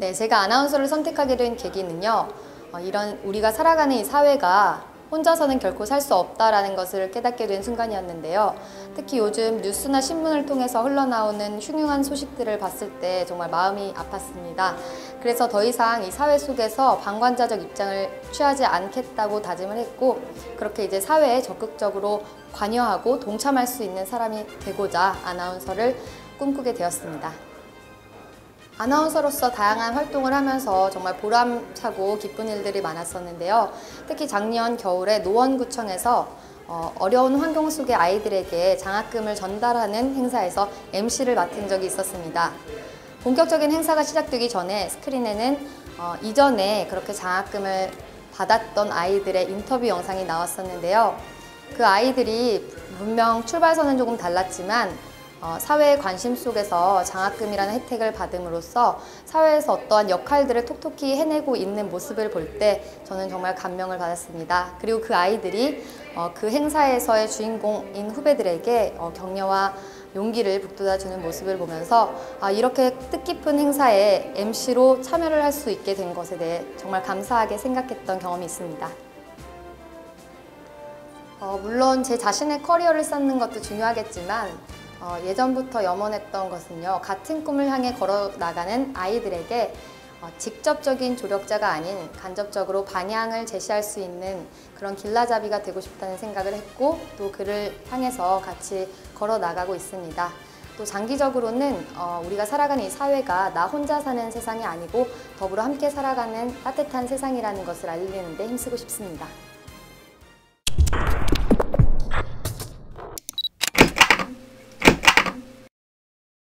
네, 제가 아나운서를 선택하게 된 계기는요. 어, 이런 우리가 살아가는 이 사회가 혼자서는 결코 살 수 없다라는 것을 깨닫게 된 순간이었는데요. 특히 요즘 뉴스나 신문을 통해서 흘러나오는 흉흉한 소식들을 봤을 때 정말 마음이 아팠습니다. 그래서 더 이상 이 사회 속에서 방관자적 입장을 취하지 않겠다고 다짐을 했고 그렇게 이제 사회에 적극적으로 관여하고 동참할 수 있는 사람이 되고자 아나운서를 꿈꾸게 되었습니다. 아나운서로서 다양한 활동을 하면서 정말 보람차고 기쁜 일들이 많았었는데요. 특히 작년 겨울에 노원구청에서 어, 어려운 환경 속의 아이들에게 장학금을 전달하는 행사에서 MC를 맡은 적이 있었습니다. 본격적인 행사가 시작되기 전에 스크린에는 어, 이전에 그렇게 장학금을 받았던 아이들의 인터뷰 영상이 나왔었는데요. 그 아이들이 분명 출발선은 조금 달랐지만 어, 사회의 관심 속에서 장학금이라는 혜택을 받음으로써 사회에서 어떠한 역할들을 톡톡히 해내고 있는 모습을 볼 때 저는 정말 감명을 받았습니다. 그리고 그 아이들이 어, 그 행사에서의 주인공인 후배들에게 어, 격려와 용기를 북돋아주는 모습을 보면서 아, 이렇게 뜻깊은 행사에 MC로 참여를 할 수 있게 된 것에 대해 정말 감사하게 생각했던 경험이 있습니다. 어, 물론 제 자신의 커리어를 쌓는 것도 중요하겠지만 어, 예전부터 염원했던 것은요 같은 꿈을 향해 걸어 나가는 아이들에게 어, 직접적인 조력자가 아닌 간접적으로 방향을 제시할 수 있는 그런 길라잡이가 되고 싶다는 생각을 했고 또 그를 향해서 같이 걸어 나가고 있습니다. 또 장기적으로는 어, 우리가 살아가는 이 사회가 나 혼자 사는 세상이 아니고 더불어 함께 살아가는 따뜻한 세상이라는 것을 알리는 데 힘쓰고 싶습니다.